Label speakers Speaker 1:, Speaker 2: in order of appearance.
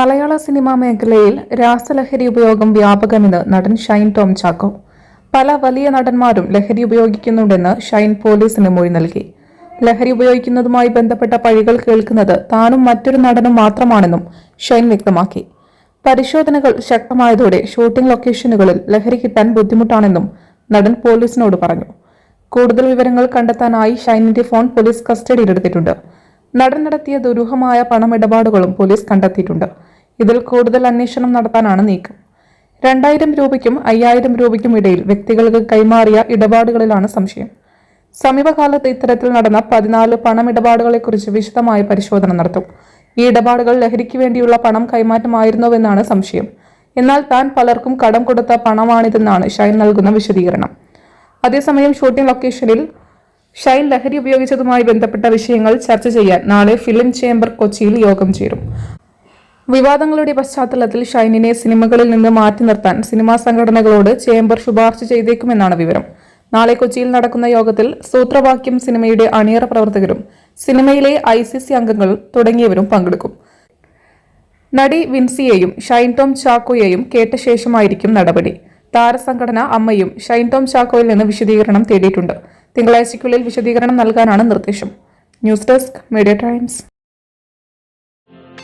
Speaker 1: മലയാള cinema മേഖലയിൽ രാസലഹരി ഉപയോഗം വ്യാപകമെന്ന് നടൻ ഷൈൻ ടോം ചാക്കോ. പല വലിയ നടന്മാരും ലഹരി ഉപയോഗിക്കുന്നുണ്ടെന്ന് ഷൈൻ പോലീസിന് മൊഴി നൽകി. ലഹരി ഉപയോഗിക്കുന്നതുമായി ബന്ധപ്പെട്ട പഴികൾ കേൾക്കുന്നത് താനും മറ്റൊരു നടനും മാത്രമാണെന്നും ഷൈൻ വ്യക്തമാക്കി. പരിശോധനകൾ ശക്തമായതോടെ ഷൂട്ടിംഗ് ലൊക്കേഷനുകളിൽ ലഹരി കിട്ടാൻ ബുദ്ധിമുട്ടാണെന്നും നടൻ പോലീസിനോട് പറഞ്ഞു. കൂടുതൽ വിവരങ്ങൾ കണ്ടെത്താനായി ഷൈനിന്റെ ഫോൺ പോലീസ് കസ്റ്റഡിയിലെടുത്തിട്ടുണ്ട്. നടൻ നടത്തിയ ദുരൂഹമായ പണമിടപാടുകളും പോലീസ് കണ്ടെത്തിയിട്ടുണ്ട്. ഇതിൽ കൂടുതൽ അന്വേഷണം നടത്താനാണ് നീക്കം. രണ്ടായിരം രൂപയ്ക്കും അയ്യായിരം രൂപയ്ക്കും ഇടയിൽ വ്യക്തികൾക്ക് കൈമാറിയ ഇടപാടുകളിലാണ് സംശയം. സമീപകാലത്ത് ഇത്തരത്തിൽ നടന്ന പതിനാല് പണമിടപാടുകളെക്കുറിച്ച് വിശദമായ പരിശോധന നടത്തും. ഈ ഇടപാടുകൾ ലഹരിക്ക് വേണ്ടിയുള്ള പണം കൈമാറ്റമായിരുന്നുവെന്നാണ് സംശയം. എന്നാൽ താൻ പലർക്കും കടം കൊടുത്ത പണമാണിതെന്നാണ് ഷൈൻ നൽകുന്ന വിശദീകരണം. അതേസമയം ഷൂട്ടിംഗ് ലൊക്കേഷനിൽ ഷൈൻ ലഹരി ഉപയോഗിച്ചതുമായി ബന്ധപ്പെട്ട വിഷയങ്ങൾ ചർച്ച ചെയ്യാൻ നാളെ ഫിലിം ചേംബർ കൊച്ചിയിൽ യോഗം ചേരും. വിവാദങ്ങളുടെ പശ്ചാത്തലത്തിൽ ഷൈനിനെ സിനിമകളിൽ നിന്ന് മാറ്റി നിർത്താൻ സിനിമാ സംഘടനകളോട് ചേംബർ ശുപാർശ ചെയ്തേക്കുമെന്നാണ് വിവരം. നാളെ കൊച്ചിയിൽ നടക്കുന്ന യോഗത്തിൽ സൂത്രവാക്യം സിനിമയുടെ അണിയറ പ്രവർത്തകരും സിനിമയിലെ ഐ സി സി അംഗങ്ങൾ തുടങ്ങിയവരും പങ്കെടുക്കും. നടി വിൻസിയെയും ഷൈൻ ടോം ചാക്കോയെയും കേട്ട ശേഷമായിരിക്കും നടപടി. താരസംഘടന അമ്മയും ഷൈൻ ടോം ചാക്കോയിൽ നിന്ന് വിശദീകരണം തേടിയിട്ടുണ്ട്. തിങ്കളാഴ്ചയ്ക്കുള്ളിൽ വിശദീകരണം നൽകാനാണ് നിർദ്ദേശം. News desk media times.